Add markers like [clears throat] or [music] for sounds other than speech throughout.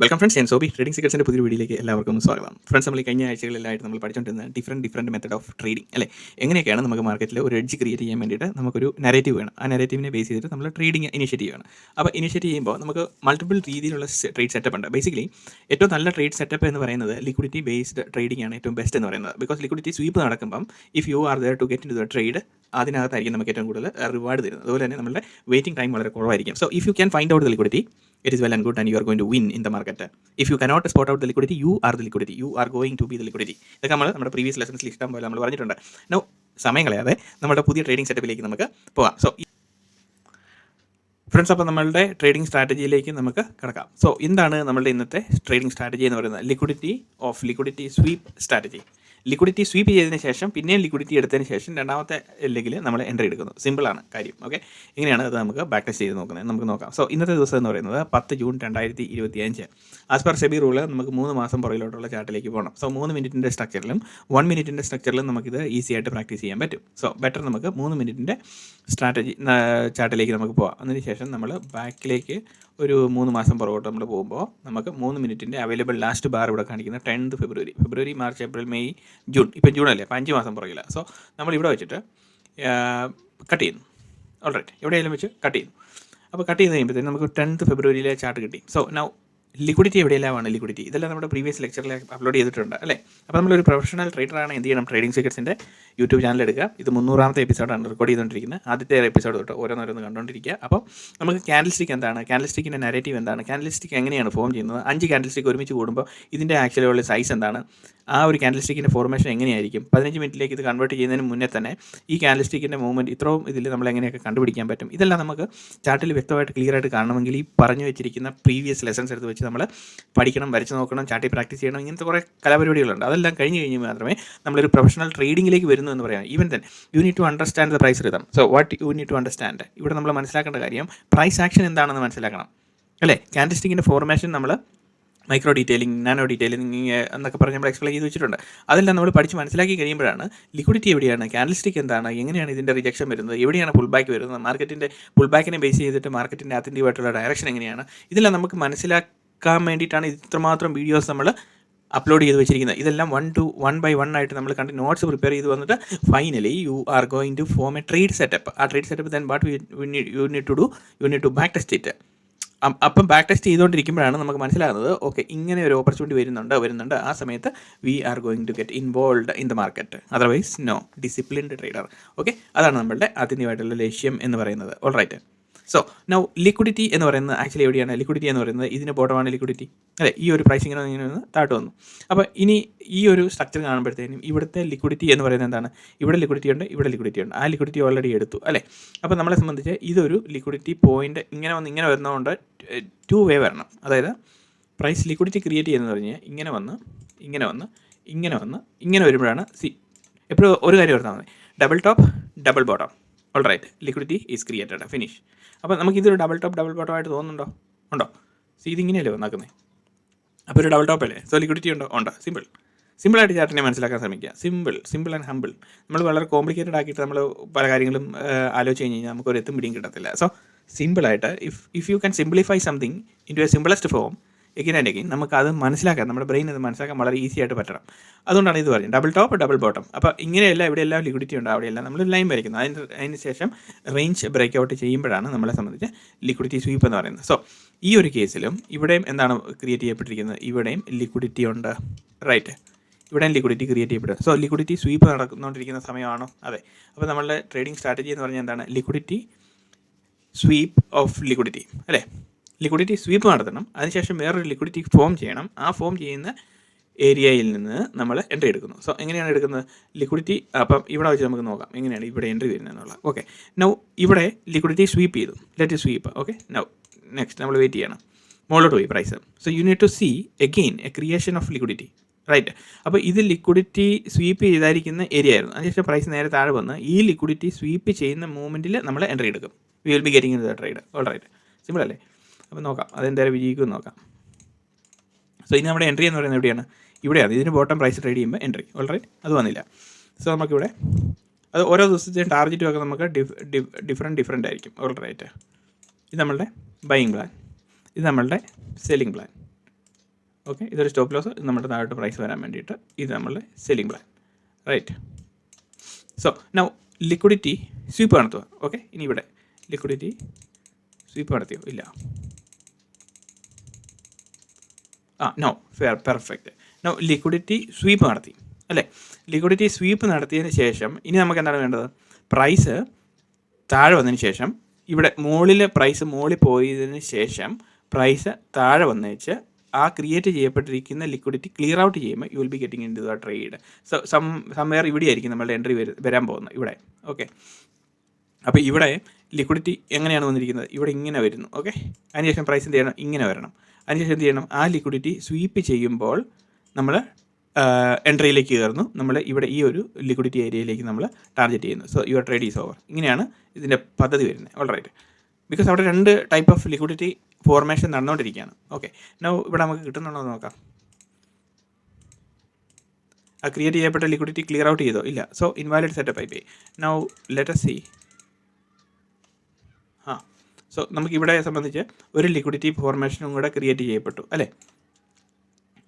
Welcome friends ഞാൻ Sobi. Trading സീക്രട്സിന്റെ പുതിയ വീഡിയോയിലേക്ക് എല്ലാവർക്കും സ്വാഗതം. ഫ്രണ്ട്സ് നമ്മൾ ഈ കഴിഞ്ഞ ആഴ്ചകളിലായിട്ട് നമ്മൾ പഠിച്ചുകൊണ്ടിരുന്ന different different method of trading അല്ലേ? എങ്ങനെയൊക്കെയാണ് നമുക്ക് മാർക്കറ്റിൽ ഒരു എഡ്ജ് ക്രിയേറ്റ് ചെയ്യാൻ വേണ്ടിയിട്ട് നമുക്കൊരു നെറേറ്റീവ് വേണം. ആ നെറേറ്റീവിനെ ബേസ് ചെയ്തിട്ട് നമ്മൾ ട്രേഡിംഗ് ഇനിഷ്യേറ്റ് ചെയ്യണം. അപ്പോൾ ഇനിഷ്യേറ്റ് ചെയ്യുമ്പോൾ നമുക്ക് മൾട്ടിപ്പിൾ രീതിയിലുള്ള ട്രേഡ് സെറ്റപ്പ് ഉണ്ട്. ബേസിക്കലി ഏറ്റവും നല്ല ട്രേഡ് സെറ്റപ്പ് എന്ന് പറയുന്നത് ലിക്വിഡിറ്റി ബേസ്ഡ് ട്രേഡിംഗ് ആണ് ഏറ്റവും ബെസ്റ്റ് എന്ന് പറയുന്നത്. Because liquidity sweep നടക്കുമ്പം if you are there to get into the trade അതിനകത്തായിരിക്കും നമുക്ക് ഏറ്റവും കൂടുതൽ റിവാർഡ് തരുന്നത്. അതുപോലെ തന്നെ നമ്മുടെ വെയിറ്റിംഗ് ടൈം വളരെ കുറവായിരിക്കും. So if you can find out the liquidity it is well and good and you are going to win in the market if you cannot spot out the liquidity you are the liquidity you are going to be the liquidity ഇതൊക്കെ നമ്മൾ നമ്മുടെ previous ലെസൺസിൽ ഇഷ്ടം പോലെ നമ്മൾ പറഞ്ഞിട്ടുണ്ട്. No സമയം കളയാതെ നമ്മുടെ പുതിയ ട്രേഡിംഗ് സെറ്റപ്പിലേക്ക് നമുക്ക് പോകാം. സോ ഫ്രണ്ട്സ് അപ്പോൾ നമ്മളുടെ ട്രേഡിംഗ് സ്ട്രാറ്റജിയിലേക്ക് നമുക്ക് കിടക്കാം. സോ എന്താണ് നമ്മളുടെ ഇന്നത്തെ ട്രേഡിംഗ് സ്ട്രാറ്റജി എന്ന് പറയുന്നത്? Liquidity of liquidity sweep strategy liquidity sweep ചെയ്തതിന് ശേഷം പിന്നെയും ലിക്വിഡിറ്റി എടുത്തതിന് ശേഷം രണ്ടാമത്തെ ലെഗിൽ നമ്മൾ എൻട്രി എടുക്കുന്നു. സിമ്പിളാണ് കാര്യം ഓക്കെ ഇങ്ങനെയാണ് അത് നമുക്ക് ബാക്ക് ടെസ്റ്റ് ചെയ്ത് നോക്കുന്നത്. നമുക്ക് നോക്കാം. സോ ഇന്നത്തെ ദിവസം എന്ന് പറയുന്നത് പത്ത് ജൂൺ രണ്ടായിരത്തി ഇരുപത്തി അഞ്ച് ആസ് പെർ സെബി റൂൾ നമുക്ക് മൂന്ന് മാസം പുറകിലോട്ടുള്ള ചാർട്ടിലേക്ക് പോകണം. സോ മൂന്ന് മിനിറ്റിന്റെ സ്ട്രക്ചറിലും വൺ മിനിറ്റിന്റെ സ്ട്രക്ചറിലും നമുക്കിത് ഈസി ആയിട്ട് പ്രാക്ടീസ് ചെയ്യാൻ പറ്റും. സോ ബെറ്റർ നമുക്ക് മൂന്ന് മിനിറ്റിന്റെ സ്ട്രാറ്റജി ചാർട്ടിലേക്ക് നമുക്ക് പോകാം അതിനുശേഷം നമ്മൾ ബാക്കിലേക്ക് ഒരു മൂന്ന് മാസം പുറകോട്ട് നമ്മൾ പോകുമ്പോൾ നമുക്ക് മൂന്ന് മിനിറ്റിന്റെ അവൈലബിൾ ലാസ്റ്റ് ബാർ ഇവിടെ കാണിക്കുന്ന tenth February February March April May June ഇപ്പം ജൂൺ അല്ലേ അപ്പം അഞ്ച് മാസം പുറകില്ല സോ നമ്മൾ ഇവിടെ വെച്ചിട്ട് കട്ട് ചെയ്യുന്നു. ഓൾറൈറ്റ് എവിടെയെങ്കിലും വെച്ച് കട്ട് ചെയ്യുന്നു. അപ്പോൾ കട്ട് ചെയ്ത് കഴിയുമ്പോഴത്തേക്കും നമുക്ക് ടെൻത്ത് ഫെബ്രുവരിയിലെ ചാർട്ട് കിട്ടി. സോ നൗ ലിക്വിഡിറ്റി എവിടെയെല്ലാമാണ് ലിക്വിഡിറ്റി? ഇതെല്ലാം നമ്മുടെ പ്രീവിയസ് ലെക്ചറിൽ അപ്ലോഡ് ചെയ്തിട്ടുണ്ട് അല്ലേ? അപ്പോൾ നമ്മളൊരു പ്രൊഫഷണൽ ട്രേഡറാണ് എന്ത് ചെയ്യണം? ട്രേഡിംഗ് സീക്രട്സിന്റെ യൂട്യൂബ് ചാനൽ എടുക്കുക. ഇത് മുന്നൂറാമത്തെ എപ്പിസോഡാണ് റെക്കോർഡ് ചെയ്തുകൊണ്ടിരിക്കുന്നത് ആദ്യത്തെ എപ്പിസോഡ് തൊട്ട് ഓരോന്നോരോന്ന് കണ്ടുകൊണ്ടിരിക്കുക അപ്പോൾ നമുക്ക് ക്യാൻഡിൽ സ്റ്റിക്ക് എന്താണ്? ക്യാൻഡിൽ സ്റ്റിക്കിന്റെ നരേറ്റീവ് എന്താണ്? ക്യാൻഡിൽ സ്റ്റിക്ക് എങ്ങനെയാണ് ഫോം ചെയ്യുന്നത്? അഞ്ച് ക്യാൻഡിൽ സ്റ്റിക്ക് ഒരുമിച്ച് കൂടുമ്പോൾ ഇതിന്റെ ആക്ച്വലി ഉള്ള സൈസ് എന്താണ്? ആ ഒരു ക്യാൻഡിൽ സ്റ്റിക്കിന്റെ ഫോർമേഷൻ എങ്ങനെയായിരിക്കും? പതിനഞ്ച് മിനിറ്റിലേക്ക് ഇത് കൺവേർട്ട് ചെയ്യുന്നതിന് മുന്നേ തന്നെ ഈ ക്യാൻഡിൽ സ്റ്റിക്കിന്റെ മൂവ്മെന്റ് ഇത്രയും ഇതിൽ നമ്മൾ എങ്ങനെയൊക്കെ കണ്ടുപിടിക്കാൻ പറ്റും? ഇതെല്ലാം നമുക്ക് ചാർട്ടിൽ വ്യക്തമായിട്ട് ക്ലിയർ ആയിട്ട് കാണണമെങ്കിൽ ഈ പറഞ്ഞു വെച്ചിരിക്കുന്ന പ്രീവിയസ് ലെസൺസ് എടുത്ത് വെച്ച് നമ്മൾ പഠിക്കണം വരച്ച് നോക്കണം ചാട്ടി പ്രാക്ടീസ് ചെയ്യണം ഇങ്ങനത്തെ കുറേ കലാപരിപാടികളുണ്ട്. അതെല്ലാം കഴിഞ്ഞ് കഴിഞ്ഞ് മാത്രമേ നമ്മളൊരു പ്രൊഫഷണൽ ട്രേഡിംഗിലേക്ക് വരുന്നു എന്ന് പറയാം. Even then you need to understand the price rhythm so what you need to understand ഇവിടെ നമ്മൾ മനസ്സിലാക്കേണ്ട കാര്യം പ്രൈസ് ആക്ഷൻ എന്താണെന്ന് മനസ്സിലാക്കണം. അല്ലേ? ക്യാൻഡിസ്റ്റിക്കിന്റെ ഫോർമേഷൻ നമ്മൾ മൈക്രോ ഡീറ്റെയിലിംഗ് നാനോ ഡീറ്റെയിലിംഗ് എന്നൊക്കെ പറഞ്ഞ് നമ്മൾ എക്സ്പ്ലെയിൻ ചെയ്ത് വെച്ചിട്ടുണ്ട്. അതെല്ലാം നമ്മൾ പഠിച്ച് മനസ്സിലാക്കി കഴിയുമ്പോഴാണ് ലിക്വിഡിറ്റി എവിടെയാണ് ക്യാൻഡിൽസ്റ്റിക് എന്താണ് എങ്ങനെയാണ് ഇതിന്റെ റിജക്ഷൻ വരുന്നത് എവിടെയാണ് പുൾ ബാക്ക് വരുന്നത് മാർക്കറ്റിന്റെ പുൾ ബാക്കിനെ ബേസ് ചെയ്തിട്ട് മാർക്കറ്റിന്റെ അത്തന്റീവായിട്ടുള്ള ഡയറക്ഷൻ എങ്ങനെയാണ് ഇതെല്ലാം നമുക്ക് മനസ്സിലാക്കാൻ വേണ്ടിയിട്ടാണ് ഇത്രമാത്രം വീഡിയോസ് നമ്മൾ അപ്ലോഡ് ചെയ്ത് വെച്ചിരിക്കുന്നത്. ഇതെല്ലാം one to one by one ആയിട്ട് നമ്മൾ കണ്ട് നോട്ട്സ് പ്രിപ്പയർ ചെയ്ത് വന്നിട്ട് finally you are going to form a trade setup ആ trade setup then what you need to do you need to back test it അപ്പം ബാക്ക് ടെസ്റ്റ് ചെയ്തുകൊണ്ടിരിക്കുമ്പോഴാണ് നമുക്ക് മനസ്സിലാകുന്നത് ഓക്കെ ഇങ്ങനെ ഒരു ഓപ്പർച്യൂണിറ്റി വരുന്നുണ്ട് വരുന്നുണ്ട്. ആ സമയത്ത് we are going to get involve in the market otherwise no disciplined trader okay അതാണ് നമ്മളുടെ ആത്യന്തികമായിട്ടുള്ള ലക്ഷ്യം എന്ന് പറയുന്നത്. All right so now liquidity എന്ന് പറയുന്നത് ആക്ച്വലി എവിടെയാണ്? ലിക്വിഡിറ്റി എന്ന് പറയുന്നത് ഇതിന് ബോട്ടമാണ് ലിക്വിഡിറ്റി അല്ലെ? ഈ ഒരു പ്രൈസ് ഇങ്ങനെ താട്ട് വന്നു. അപ്പോൾ ഇനി ഈ ഒരു സ്ട്രക്ചർ കാണുമ്പോഴത്തേനും ഇവിടുത്തെ ലിക്വിഡിറ്റി എന്ന് പറയുന്നത് എന്താണ്? ഇവിടെ ലിക്വിഡിറ്റി ഉണ്ട് ഇവിടെ ലിക്വിഡിറ്റി ഉണ്ട്. ആ ലിക്വിഡിറ്റി ഓൾറെഡി എടുത്തു അല്ലേ? അപ്പോൾ നമ്മളെ സംബന്ധിച്ച് ഇതൊരു ലിക്വിഡിറ്റി പോയിന്റ് ഇങ്ങനെ വന്ന് ഇങ്ങനെ വരുന്നതുകൊണ്ട് ടു വേ വരണം. അതായത് പ്രൈസ് ലിക്വിഡിറ്റി ക്രിയേറ്റ് ചെയ്യുന്നത് പറഞ്ഞാൽ ഇങ്ങനെ വന്ന് ഇങ്ങനെ വന്ന് ഇങ്ങനെ വന്ന് ഇങ്ങനെ വരുമ്പോഴാണ് സി എപ്പോഴും ഒരു കാര്യം ഓർത്താൽ മതി. Double top double bottom all right liquidity is created finish അപ്പോൾ നമുക്ക് ഇതൊരു ഡബിൾ ടോപ്പ് ഡബിൾ ബോട്ടം ആയിട്ട് തോന്നുന്നുണ്ടോ? ഉണ്ടോ? സി ഇതിങ്ങനെയല്ലേ വന്നാക്കുന്നത് അപ്പോൾ ഒരു ഡബിൾ ടോപ്പ് അല്ലേ? സോ ലിക്വിഡിറ്റി ഉണ്ടോ? ഉണ്ടോ. സിമ്പിൾ സിമ്പിളായിട്ട് ചാർട്ടിനെ മനസ്സിലാക്കാൻ ശ്രമിക്കുക. സിമ്പിൾ സിമ്പിൾ ആൻഡ് ഹമ്പിൾ നമ്മൾ വളരെ കോംപ്ലിക്കേറ്റഡ് ആക്കിയിട്ട് നമ്മൾ പല കാര്യങ്ങളും ആലോചിച്ച് കഴിഞ്ഞ് കഴിഞ്ഞാൽ നമുക്ക് ഒരു എത്തും പിടിയും കിട്ടത്തില്ല. സോ സിമ്പിളായിട്ട് if if you can simplify something into a simplest form again and again നമുക്ക് അത് മനസ്സിലാക്കാൻ നമ്മുടെ ബ്രെയിൻ അത് മനസ്സിലാക്കാൻ വളരെ ഈസി ആയിട്ട് പറ്റണം. അതുകൊണ്ടാണ് ഇത് പറയുന്നത് ഡബിൾ ടോപ്പ് ഡബിൾ ബോട്ടം അപ്പോൾ ഇങ്ങനെയല്ല ഇവിടെ ഇവിടെയെല്ലാം ലിക്വിഡിറ്റി ഉണ്ട് അവിടെയല്ല നമ്മൾ ലൈൻ വരയ്ക്കുന്നത് അതിന് അതിന് ശേഷം റേഞ്ച് ബ്രേക്ക് ഔട്ട് ചെയ്യുമ്പോഴാണ് നമ്മളെ സംബന്ധിച്ച് ലിക്വിഡിറ്റി സ്വീപ്പ് എന്ന് പറയുന്നത്. സോ ഈ ഒരു കേസിലും ഇവിടെയും എന്താണ് ക്രിയേറ്റ് ചെയ്യപ്പെട്ടിരിക്കുന്നത്? ഇവിടെയും ലിക്വിഡിറ്റി ഉണ്ട്. റൈറ്റ് ഇവിടെയും ലിക്വിഡിറ്റി ക്രിയേറ്റ് ചെയ്യപ്പെടും. സോ ലിക്വിഡിറ്റി സ്വീപ്പ് നടന്നുകൊണ്ടിരിക്കുന്ന സമയമാണോ? അതെ. അപ്പോൾ നമ്മളുടെ ട്രേഡിംഗ് സ്ട്രാറ്റജി എന്ന് പറഞ്ഞാൽ എന്താണ്? ലിക്വിഡിറ്റി സ്വീപ്പ് ഓഫ് ലിക്വിഡിറ്റി അല്ലേ? ലിക്വിഡിറ്റി സ്വീപ്പ് നടത്തണം. അതിനുശേഷം വേറൊരു ലിക്വിഡിറ്റി ഫോം ചെയ്യണം. ആ ഫോം ചെയ്യുന്ന ഏരിയയിൽ നിന്ന് നമ്മൾ എൻട്രി എടുക്കുന്നു. സോ എങ്ങനെയാണ് എടുക്കുന്നത്? ലിക്വിഡിറ്റി അപ്പം ഇവിടെ വെച്ച് നമുക്ക് നോക്കാം. എങ്ങനെയാണ് ഇവിടെ എൻട്രി വരുന്നത് എന്നുള്ളത് ഓക്കെ നൗ ഇവിടെ ലിക്വിഡിറ്റി സ്വീപ്പ് ചെയ്തു. Let sweep okay now next നമ്മൾ വെയിറ്റ് ചെയ്യണം. മുകളിലോട്ട് പോയി price so you need to see again a creation of liquidity right അപ്പോൾ ഇത് ലിക്വിഡിറ്റി സ്വീപ്പ് ചെയ്തായിരിക്കുന്ന ഏരിയ ആയിരുന്നു. അതിനുശേഷം പ്രൈസ് നേരെ താഴെ വന്ന് ഈ ലിക്വിഡിറ്റി സ്വീപ്പ് ചെയ്യുന്ന മൂവ്മെന്റിൽ നമ്മൾ എൻട്രി എടുക്കും. We will be getting the trade all right simple അല്ലേ? അപ്പോൾ നോക്കാം. അതെന്തായാലും വിജയിക്കും നോക്കാം. സോ ഇനി നമ്മുടെ എൻട്രി എന്ന് പറയുന്നത് എവിടെയാണ്? ഇവിടെയാണ്. ഇതിന് ബോട്ടം പ്രൈസ് ട്രേഡ് ചെയ്യുമ്പോൾ എൻട്രി ഓൾ റൈറ്റ് അത് വന്നില്ല. സോ നമുക്കിവിടെ അത് ഓരോ ദിവസത്തെയും ടാർജറ്റും ഒക്കെ നമുക്ക് ഡിഫ് ഡിഫ് ഡിഫറെന്റ് ഡിഫറെന്റ് ആയിരിക്കും. ഓൾ റൈറ്റ് ഇത് നമ്മളുടെ ബൈയിങ് പ്ലാൻ ഇത് നമ്മളുടെ സെല്ലിംഗ് പ്ലാൻ ഓക്കെ ഇതൊരു സ്റ്റോപ്പ് ലോസ് നമ്മുടെ താഴോട്ട് പ്രൈസ് വരാൻ വേണ്ടിയിട്ട് ഇത് നമ്മളുടെ selling plan right so now liquidity sweep നടത്തുക ഓക്കെ ഇനി ഇവിടെ ലിക്വിഡിറ്റി സ്വീപ്പ് നടത്തിയോ? ഇല്ല. ആ no fair perfect no liquidity sweep നടത്തി അല്ലേ? ലിക്വിഡിറ്റി സ്വീപ്പ് നടത്തിയതിന് ശേഷം ഇനി നമുക്ക് എന്താണ് വേണ്ടത്? പ്രൈസ് താഴെ വന്നതിന് ശേഷം ഇവിടെ മുകളിൽ പ്രൈസ് മുകളിൽ പോയതിന് ശേഷം പ്രൈസ് താഴെ വന്നേച്ച് ആ ക്രിയേറ്റ് ചെയ്യപ്പെട്ടിരിക്കുന്ന ലിക്വിഡിറ്റി ക്ലിയർ ഔട്ട് ചെയ്യുമ്പോൾ you will be getting into the trade so some somewhere ഇവിടെ ആയിരിക്കും നമ്മളുടെ എൻട്രി വരാൻ പോകുന്നത് ഇവിടെ. ഓക്കെ അപ്പോൾ ഇവിടെ ലിക്വിഡിറ്റി എങ്ങനെയാണ് വന്നിരിക്കുന്നത്? ഇവിടെ ഇങ്ങനെ വരുന്നു ഓക്കെ അതിനുശേഷം പ്രൈസ് എന്ത് ചെയ്യണം? ഇങ്ങനെ വരണം. അതിനുശേഷം എന്ത് ചെയ്യണം? ആ ലിക്വിഡിറ്റി സ്വീപ്പ് ചെയ്യുമ്പോൾ നമ്മൾ എൻട്രിയിലേക്ക് കയറുന്നു. നമ്മൾ ഇവിടെ ഈ ഒരു ലിക്വിഡിറ്റി ഏരിയയിലേക്ക് നമ്മൾ ടാർഗറ്റ് ചെയ്യുന്നു. So your trade is over ഇങ്ങനെയാണ് ഇതിന്റെ പദ്ധതി വരുന്നത്. ഓൾറൈറ്റ് ബിക്കോസ് അവിടെ രണ്ട് ടൈപ്പ് ഓഫ് ലിക്വിഡിറ്റി ഫോർമേഷൻ നടന്നുകൊണ്ടിരിക്കുകയാണ്. ഓക്കെ നോ ഇവിടെ നമുക്ക് കിട്ടുന്നുണ്ടോ നോക്കാം. ആ ക്രിയേറ്റ് ചെയ്യപ്പെട്ട ലിക്വിഡിറ്റി ക്ലിയർ ഔട്ട് ചെയ്തോ? ഇല്ല. സോ ഇൻവാലിഡ് സെറ്റപ്പ് ആയി പോയി. നൗ ലെറ്റ് സി ആ. സോ നമുക്ക് ഇവിടെ സംബന്ധിച്ച് ഒരു ലിക്വിഡിറ്റി ഫോർമേഷനും കൂടെ ക്രിയേറ്റ് ചെയ്യപ്പെട്ടു അല്ലേ?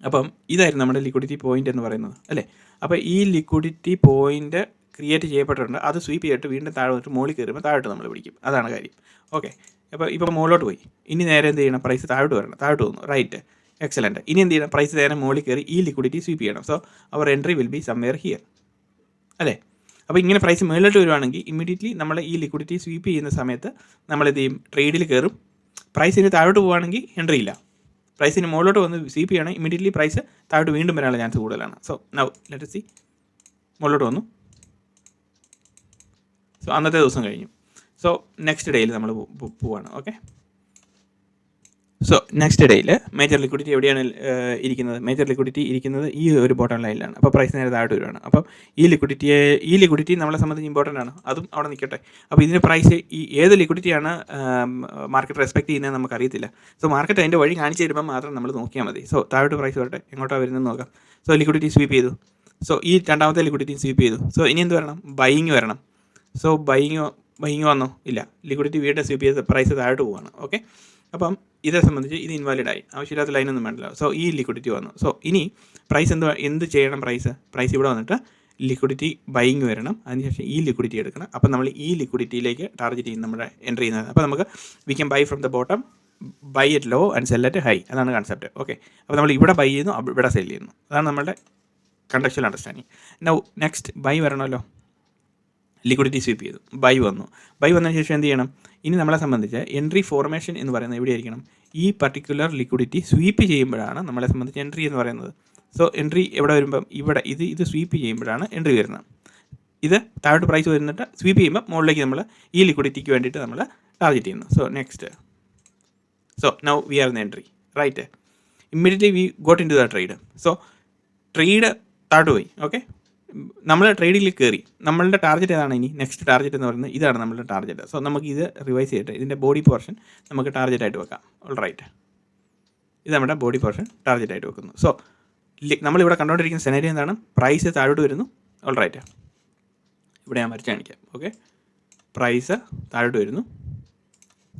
അപ്പം ഇതായിരുന്നു നമ്മുടെ ലിക്വിഡിറ്റി പോയിന്റ് എന്ന് പറയുന്നത് അല്ലേ? അപ്പോൾ ഈ ലിക്വിഡിറ്റി പോയിന്റ് ക്രിയേറ്റ് ചെയ്യപ്പെട്ടിട്ടുണ്ട്. അത് സ്വീപ്പ് ചെയ്തിട്ട് വീണ്ടും താഴെ വന്നിട്ട് മുകളിൽ കയറുമ്പോൾ താഴോട്ട് നമ്മൾ പിടിക്കും. അതാണ് കാര്യം. ഓക്കെ അപ്പോൾ ഇപ്പോൾ മുകളിലോട്ട് പോയി. ഇനി നേരെ എന്ത് ചെയ്യണം? പ്രൈസ് താഴോട്ട് വരണം. താഴോട്ട് വന്നു. റൈറ്റ് എക്സലന്റ് ഇനി എന്ത് ചെയ്യണം? പ്രൈസ് നേരെ മുകളിൽ കയറി ഈ ലിക്വിഡിറ്റി സ്വീപ്പ് ചെയ്യണം. So our entry will be somewhere here അല്ലേ? അപ്പോൾ ഇങ്ങനെ പ്രൈസ് മുകളിലോട്ട് വരുവാണെങ്കിൽ ഇമ്മീഡിയറ്റ്ലി നമ്മൾ ഈ ലിക്വിഡിറ്റി സ്വീപ്പ് ചെയ്യുന്ന സമയത്ത് നമ്മൾ എന്ത് ചെയ്യും ട്രേഡിൽ കയറും ഇനി താഴോട്ട് പോവുകയാണെങ്കിൽ എൻട്രി ഇല്ല. പ്രൈസിന് മുകളിലോട്ട് വന്ന് സ്വീപ്പ് ചെയ്യണം. ഇമ്മീഡിയറ്റ്ലി പ്രൈസ് താഴോട്ട് വീണ്ടും വരാനുള്ള ചാൻസ് കൂടുതലാണ്. സോ നൗ ലെറ്റ് സി മുകളിലോട്ട് വന്നു. സോ അന്നത്തെ ദിവസം കഴിഞ്ഞു. സോ നെക്സ്റ്റ് ഡേയിൽ നമ്മൾ പോവാണ്. ഓക്കെ സോ നെക്സ്റ്റ് ഡേയിൽ മേജർ ലിക്വിഡിറ്റി എവിടെയാണ് ഇരിക്കുന്നത്? മേജർ ലിക്വിഡിറ്റി ഇരിക്കുന്നത് ഈ ഒരു ബോട്ടം ലൈനിലാണ് അപ്പോൾ പ്രൈസ് നേരെ താഴോട്ട് വരുവാണ് അപ്പോൾ ഈ ലിക്വിഡിറ്റിയെ ഈ ലിക്വിഡിറ്റി നമ്മളെ സംബന്ധിച്ച് ഇമ്പോർട്ടന്റ് ആണ്. അതും അവിടെ നിൽക്കട്ടെ. അപ്പോൾ ഇതിന് പ്രൈസ് ഈ ഏത് ലിക്വിഡിറ്റിയാണ് മാർക്കറ്റ് റെസ്പെക്ട് ചെയ്യുന്നത് നമുക്ക് അറിയത്തില്ല സോ മാർക്കറ്റ് അതിന്റെ വഴി കാണിച്ചു തരുമ്പോൾ മാത്രം നമ്മൾ നോക്കിയാൽ മതി. സോ താഴോട്ട് പ്രൈസ് വരട്ടെ. എങ്ങോട്ടാണ് വരുന്നത് നോക്കാം. സോ ലിക്വിഡിറ്റി സ്വീപ്പ് ചെയ്തു. സോ ഈ രണ്ടാമത്തെ ലിക്വിഡിറ്റി സ്വീപ്പ് ചെയ്തു. സോ ഇനി എന്ത് വരണം? ബൈയിങ് വരണം. സോ ബൈയിങ് ബൈയിങ് വന്നോ? ഇല്ല. ലിക്വിഡിറ്റി വീണ്ടും സ്വീപ്പ് ചെയ്ത് പ്രൈസ് താഴോട്ട് പോവാണ്. ഓക്കെ അപ്പം ഇതേ സംബന്ധിച്ച് ഇത് ഇൻവാലിഡ് ആയി. ആവശ്യമില്ലാത്ത ലൈനൊന്നും വേണ്ടല്ലോ. സോ ഈ ലിക്വിഡിറ്റി വന്നു. സോ ഇനി പ്രൈസ് എന്ത് എന്ത് ചെയ്യണം പ്രൈസ് പ്രൈസ് ഇവിടെ വന്നിട്ട് ലിക്വിഡിറ്റി ബൈങ് വരണം. അതിനുശേഷം ഈ ലിക്വിഡിറ്റി എടുക്കണം. അപ്പം നമ്മൾ ഈ ലിക്വിഡിറ്റിയിലേക്ക് ടാർഗറ്റ് ചെയ്യുന്ന നമ്മുടെ എൻട്രി ചെയ്യുന്നത് അപ്പോൾ നമുക്ക് we can buy from the bottom buy at low and sell at high അതാണ് കൺസെപ്റ്റ് ഓക്കെ അപ്പോൾ നമ്മൾ ഇവിടെ ബൈ ചെയ്യുന്നു ഇവിടെ സെൽ ചെയ്യുന്നു. അതാണ് നമ്മുടെ conceptual understanding now next buy വരണമല്ലോ. Liquidity sweep ചെയ്തു. ബൈ വന്നു. ബൈ വന്നതിന് ശേഷം എന്ത് ചെയ്യണം? ഇനി നമ്മളെ സംബന്ധിച്ച് എൻട്രി ഫോർമേഷൻ എന്ന് പറയുന്നത് എവിടെയായിരിക്കണം? ഈ പർട്ടിക്കുലർ ലിക്വിഡിറ്റി സ്വീപ്പ് ചെയ്യുമ്പോഴാണ് നമ്മളെ സംബന്ധിച്ച് എൻട്രി എന്ന് പറയുന്നത്. സോ എൻട്രി എവിടെ വരുമ്പം? ഇവിടെ. ഇത് ഇത് സ്വീപ്പ് ചെയ്യുമ്പോഴാണ് എൻട്രി വരുന്നത്. ഇത് താഴോട്ട് പ്രൈസ് വരുന്നിട്ട് സ്വീപ്പ് ചെയ്യുമ്പോൾ മുകളിലേക്ക് നമ്മൾ ഈ ലിക്വിഡിറ്റിക്ക് വേണ്ടിയിട്ട് നമ്മൾ ടാർഗറ്റ് ചെയ്യുന്നു. So next so now we are in entry right immediately we got into the trade so trade താഴോട്ട് പോയി. ഓക്കെ നമ്മൾ ട്രേഡിൽ കയറി നമ്മളുടെ ടാർഗറ്റ് ഏതാണ് ഇനി? നെക്സ്റ്റ് ടാർഗറ്റ് എന്ന് പറയുന്നത് ഇതാണ് നമ്മുടെ ടാർഗറ്റ് സോ നമുക്ക് ഇത് റിവൈസ് ചെയ്തിട്ട് ഇതിന്റെ ബോഡി പോർഷൻ നമുക്ക് ടാർഗറ്റ് ആയിട്ട് വെക്കാം. ഓൾ റൈറ്റ് ഇത് നമ്മുടെ ബോഡി പോർഷൻ ടാർഗറ്റ് ആയിട്ട് വെക്കുന്നു. സോ നമ്മളിവിടെ കണ്ടുകൊണ്ടിരിക്കുന്ന സെനേരി എന്താണ്? പ്രൈസ് താഴോട്ട് വരുന്നു. ഓൾ റൈറ്റ് ഇവിടെ ഞാൻ വരച്ച് കാണിക്കാം. ഓക്കെ പ്രൈസ് താഴോട്ട് വരുന്നു.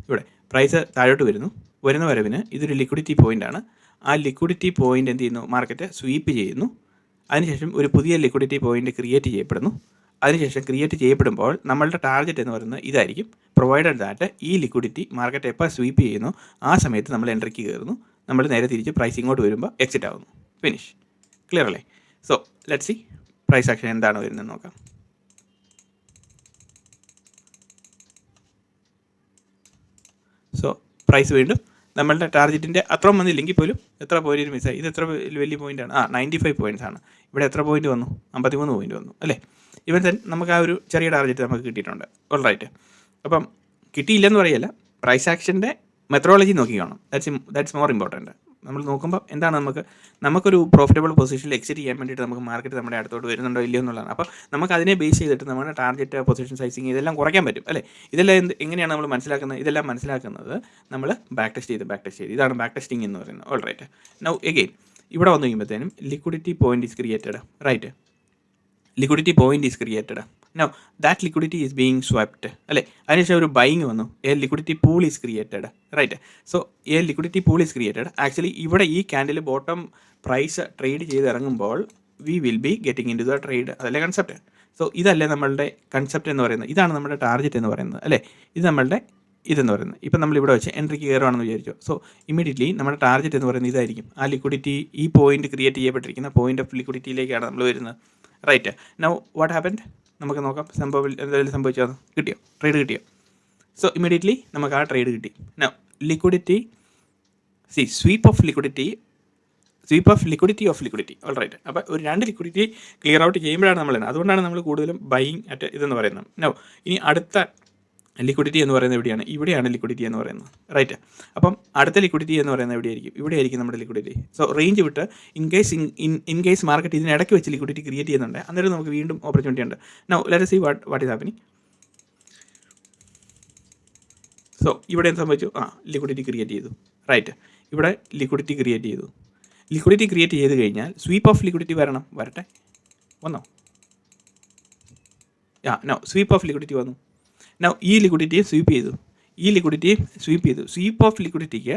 ഇവിടെ. പ്രൈസ് താഴോട്ട് വരുന്നു. വരുന്ന വരവിന് ഇതൊരു ലിക്വിഡിറ്റി പോയിന്റ് ആണ്. ആ ലിക്വിഡിറ്റി പോയിന്റ് എന്ത് ചെയ്യുന്നു? മാർക്കറ്റ് സ്വീപ്പ് ചെയ്യുന്നു. അതിനുശേഷം ഒരു പുതിയ ലിക്വിഡിറ്റി പോയിന്റ് ക്രിയേറ്റ് ചെയ്യപ്പെടുന്നു. അതിനുശേഷം ക്രിയേറ്റ് ചെയ്യപ്പെടുമ്പോൾ നമ്മളുടെ ടാർഗറ്റ് എന്ന് പറയുന്നത് ഇതായിരിക്കും. പ്രൊവൈഡഡ് ദാറ്റ് ഈ ലിക്വിഡിറ്റി മാർക്കറ്റ് എപ്പോൾ സ്വീപ്പ് ചെയ്യുന്നു ആ സമയത്ത് നമ്മൾ എൻട്രിക്ക് കയറുന്നു. നമ്മൾ നേരെ തിരിച്ച് പ്രൈസ് ഇങ്ങോട്ട് വരുമ്പോൾ എക്സിറ്റ് ആവുന്നു. ഫിനിഷ് ക്ലിയർ അല്ലേ? So let see price action എന്താണ് വരുന്നത് നോക്കാം. സോ പ്രൈസ് വീണ്ടും നമ്മളുടെ ടാർഗറ്റിന്റെ അത്ര വന്നില്ലെങ്കിൽ പോലും എത്ര പോയിന്റ് മിസ്സായി ഇത് എത്ര വലിയ പോയിന്റ് ആണ്? ആ നയന്റി ഫൈവ് പോയിന്റ്സ് ആണ്. ഇവിടെ എത്ര പോയിന്റ് വന്നു? അമ്പത്തിമൂന്ന് പോയിന്റ് വന്നു അല്ലേ? ഇവൻ തന്നെ നമുക്ക് ആ ഒരു ചെറിയ ടാർഗറ്റ് നമുക്ക് കിട്ടിയിട്ടുണ്ട്. ഓൾ റൈറ്റ് അപ്പം കിട്ടിയില്ലെന്ന് പറയല്ല. പ്രൈസ് ആക്ഷന്റെ മെത്തഡോളജി നോക്കി കാണും ദാറ്റ്സ് ദാറ്റ്സ് മോർ ഇമ്പോർട്ടന്റ് നമ്മൾ നോക്കുമ്പോൾ എന്താണ് നമുക്ക് നമുക്കൊരു പ്രോഫിറ്റബിൾ പൊസിഷനിൽ എക്സിറ്റ് ചെയ്യാൻ വേണ്ടിയിട്ട് നമുക്ക് മാർക്കറ്റ് നമ്മുടെ അടുത്തോട്ട് വരുന്നുണ്ടോ ഇല്ലയോ എന്നുള്ളതാണ്. അപ്പോൾ നമുക്ക് അതിനെ ബേസ് ചെയ്തിട്ട് നമ്മുടെ ടാർഗറ്റ് പൊസിഷൻ സൈസിങ് ഇതെല്ലാം കുറയ്ക്കാൻ പറ്റും അല്ലേ? ഇതെല്ലാം എന്ത് എങ്ങനെയാണ് നമ്മൾ മനസ്സിലാക്കുന്നത്? ഇതെല്ലാം മനസ്സിലാക്കുന്നത് നമ്മൾ ബാക്ക് ടെസ്റ്റ് ചെയ്ത് ബാക്ക് ടെസ്റ്റ് ചെയ്ത്. ഇതാണ് ബാക്ക് ടെസ്റ്റിംഗ് എന്ന് പറയുന്നത്. ഓൾ റൈറ്റ് നൗ എഗെയിൻ ഇവിടെ വന്നു കഴിയുമ്പോഴത്തേനും liquidity point is created right liquidity point is created no that liquidity is being swiped അല്ലേ? അതിനുശേഷം ഒരു ബൈങ് വന്നു. A liquidity pool is created right so a liquidity pool is created actually ഇവിടെ ഈ candle bottom price trade ചെയ്ത് ഇറങ്ങുമ്പോൾ we will be getting into the trade അതല്ലേ concept so ഇതല്ലേ നമ്മളുടെ കൺസെപ്റ്റ് എന്ന് പറയുന്നത്? ഇതാണ് നമ്മുടെ ടാർഗറ്റ് എന്ന് പറയുന്നത്. അല്ലേ? ഇത് നമ്മളുടെ ഇതെന്ന് പറയുന്നത്. ഇപ്പം നമ്മൾ ഇവിടെ വെച്ച് എൻട്രിക്ക് കയറുകയാണെന്ന് വിചാരിച്ചു. സോ ഇമീഡിയറ്റ്ലി നമ്മുടെ ടാർഗറ്റ് എന്ന് പറയുന്നത് ഇതായിരിക്കും. ആ ലിക്വിഡിറ്റി ഈ പോയിന്റ് ക്രിയേറ്റ് ചെയ്യപ്പെട്ടിരിക്കുന്ന പോയിന്റ് ഓഫ് ലിക്വിഡിറ്റിയിലേക്കാണ് നമ്മൾ വരുന്നത്. റൈറ്റ് നൗ വാട്ട് ഹാപ്പൻഡ് നമുക്ക് നോക്കാം. സംഭവം എന്തായാലും സംഭവിച്ചോ കിട്ടിയോ? ട്രേഡ് കിട്ടിയോ? സോ ഇമീഡിയറ്റ്ലി നമുക്ക് ആ ട്രേഡ് കിട്ടി. Liquidity C sweep of liquidity sweep of liquidity of liquidity all right അപ്പോൾ ഒരു രണ്ട് ലിക്വിഡിറ്റി ക്ലിയർ ഔട്ട് ചെയ്യുമ്പോഴാണ് നമ്മൾ അതുകൊണ്ടാണ് നമ്മൾ കൂടുതലും ബൈയിങ് അറ്റ് ഇതെന്ന് പറയുന്നത്. നോ ഇനി അടുത്ത ലിക്വിഡിറ്റി എന്ന് പറയുന്നത് എവിടെയാണ്? ഇവിടെയാണ് ലിക്വിഡിറ്റി എന്ന് പറയുന്നത്. റൈറ്റ് അപ്പം അടുത്ത ലിക്വിഡിറ്റി എന്ന് പറയുന്നത് എവിടെയായിരിക്കും? ഇവിടെയായിരിക്കും നമ്മുടെ ലിക്വിഡിറ്റി. സോ റേഞ്ച് വിട്ട് in case in in case market ഇതിനിടയ്ക്ക് വെച്ച് ലിക്വിഡിറ്റി ക്രിയേറ്റ് ചെയ്യുന്നുണ്ട്. അന്നേരം നമുക്ക് വീണ്ടും ഓപ്പർച്യൂണിറ്റി ഉണ്ട്. No let see what what is happening so ഇവിടെ എന്ത് സംഭവിച്ചു? ആ ലിക്വിഡിറ്റി ക്രിയേറ്റ് ചെയ്തു. റൈറ്റ് ഇവിടെ ലിക്വിഡിറ്റി ക്രിയേറ്റ് ചെയ്തു. ലിക്വിഡിറ്റി ക്രിയേറ്റ് ചെയ്ത് കഴിഞ്ഞാൽ സ്വീപ്പ് ഓഫ് ലിക്വിഡിറ്റി വരണം. വരട്ടെ. വന്നോ? ആ നോ സ്വീപ്പ് ഓഫ് ലിക്വിഡിറ്റി വന്നു. നോ ഈ ലിക്വിഡിറ്റിയെ സ്വീപ്പ് ചെയ്തു. ഈ ലിക്വിഡിറ്റിയെ സ്വീപ്പ് ചെയ്തു. സ്വീപ്പ് ഓഫ് ലിക്വിഡിറ്റിക്ക്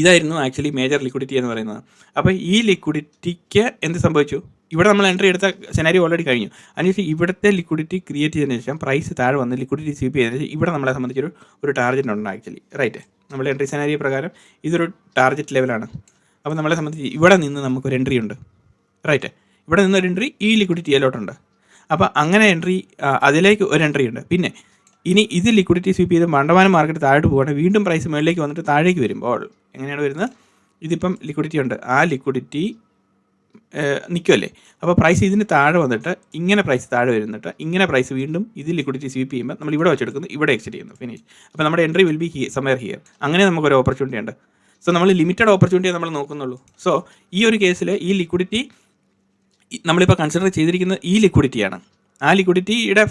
ഇതായിരുന്നു ആക്ച്വലി മേജർ ലിക്വിഡിറ്റി എന്ന് പറയുന്നത്. അപ്പോൾ ഈ ലിക്വിഡിറ്റിക്ക് എന്ത് സംഭവിച്ചു? ഇവിടെ നമ്മൾ എൻട്രി എടുത്ത സെനാരി ഓൾറെഡി കഴിഞ്ഞു. അതിനുശേഷം ഇവിടുത്തെ ലിക്വിഡിറ്റി ക്രിയേറ്റ് ചെയ്തതിന് ശേഷം പ്രൈസ് താഴെ വന്ന് ലിക്വിഡിറ്റി സ്വീപ്പ് ചെയ്തതിന് ശേഷം ഇവിടെ നമ്മളെ സംബന്ധിച്ചൊരു ഒരു ടാർജറ്റ് ഉണ്ട് ആക്ച്വലി റൈറ്റ് നമ്മുടെ എൻട്രി സെനാരി പ്രകാരം ഇതൊരു ടാർജറ്റ് ലെവലാണ് അപ്പോൾ നമ്മളെ സംബന്ധിച്ച് ഇവിടെ നിന്ന് നമുക്കൊരു എൻട്രി ഉണ്ട്. റൈറ്റ് ഇവിടെ നിന്നൊരു എൻട്രി ഈ ലിക്വിഡിറ്റിയിലോട്ടുണ്ട് അപ്പോൾ അങ്ങനെ എൻട്രി അതിലേക്ക് ഒരു എൻട്രി ഉണ്ട്. പിന്നെ ഇനി ഇത് ലിക്വിഡിറ്റി സ്വീപ്പ് ചെയ്ത് മണ്ടമാനം മാർക്കറ്റ് താഴോട്ട് പോകുകയാണ് വീണ്ടും പ്രൈസ് മുകളിലേക്ക് വന്നിട്ട് താഴേക്ക് വരുമ്പോൾ എങ്ങനെയാണ് വരുന്നത്? ഇതിപ്പം ലിക്വിഡിറ്റി ഉണ്ട്. ആ ലിക്വിഡിറ്റി നിൽക്കുമല്ലേ അപ്പോൾ പ്രൈസ് ഇതിന് താഴെ വന്നിട്ട് ഇങ്ങനെ പ്രൈസ് താഴെ വരുന്നിട്ട് ഇങ്ങനെ പ്രൈസ് വീണ്ടും ഇത് ലിക്വിഡിറ്റി സ്വീപ്പ് ചെയ്യുമ്പോൾ നമ്മൾ ഇവിടെ വെച്ചെടുക്കുന്നു ഇവിടെ എക്സിറ്റ് ചെയ്യുന്നു ഫിനിഷ് അപ്പോൾ നമ്മുടെ entry will be he somewhere here അങ്ങനെ നമുക്കൊരു ഓപ്പർച്യൂണിറ്റി ഉണ്ട്. സോ നമ്മൾ ലിമിറ്റഡ് ഓപ്പർച്യൂണിറ്റി നമ്മൾ നോക്കുന്നുള്ളൂ. സോ ഈ ഒരു കേസിൽ ഈ ലിക്വിഡിറ്റി നമ്മളിപ്പോൾ കൺസിഡർ ചെയ്തിരിക്കുന്നത് ഈ ലിക്വിഡിറ്റിയാണ് ആ ലിക്വിഡിറ്റിയുടെ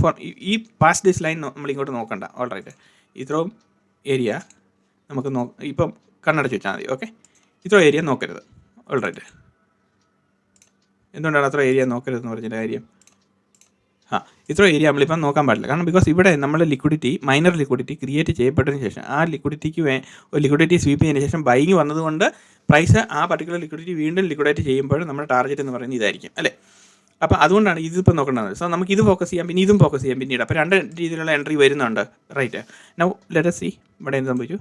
ഈ പാസ്റ്റ് ഡേസ് ലൈൻ നമ്മളിങ്ങോട്ട് നോക്കണ്ട. ഓൾറൈറ്റ് ഇത്രയും ഏരിയ നമുക്ക് നോ ഇപ്പം കണ്ണടച്ച് വെച്ചാൽ മതി. ഓക്കെ ഇത്ര ഏരിയ നോക്കരുത്. ഓൾറൈറ്റ് എന്തുകൊണ്ടാണ് അത്ര ഏരിയ നോക്കരുതെന്ന് പറഞ്ഞിട്ട് കാര്യം? ആ ഇത്ര ഏരിയ നമ്മളിപ്പം നോക്കാൻ പാടില്ല. കാരണം ബിക്കോസ് ഇവിടെ നമ്മൾ ലിക്വിഡിറ്റി മൈനർ ലിക്വിഡിറ്റി ക്രിയേറ്റ് ചെയ്യപ്പെട്ടതിന് ശേഷം ആ ലിക്വിഡിറ്റിക്ക് വേ ലിക്വിഡിറ്റി സ്വീപ്പ് ചെയ്തതിന് ശേഷം ബൈങ് വന്നതുകൊണ്ട് പ്രൈസ് ആ പർട്ടിക്കുലർ ലിക്വിഡിറ്റി വീണ്ടും ലിക്വിഡേറ്റ് ചെയ്യുമ്പോൾ നമ്മുടെ ടാർഗറ്റ് എന്ന് പറയുന്നത് ഇതായിരിക്കും അല്ലേ? അപ്പോൾ അതുകൊണ്ടാണ് ഇതിപ്പോൾ നോക്കേണ്ടത്. സോ നമുക്ക് ഇത് ഫോക്കസ് ചെയ്യാം പിന്നെ ഇതും ഫോക്കസ് ചെയ്യാം പിന്നീട്. അപ്പോൾ രണ്ട് രീതിയിലുള്ള എൻട്രി വരുന്നുണ്ട്. റൈറ്റ് നൗ ലെറ്റ് സി ഇവിടെ എന്ത് സംഭവിച്ചു?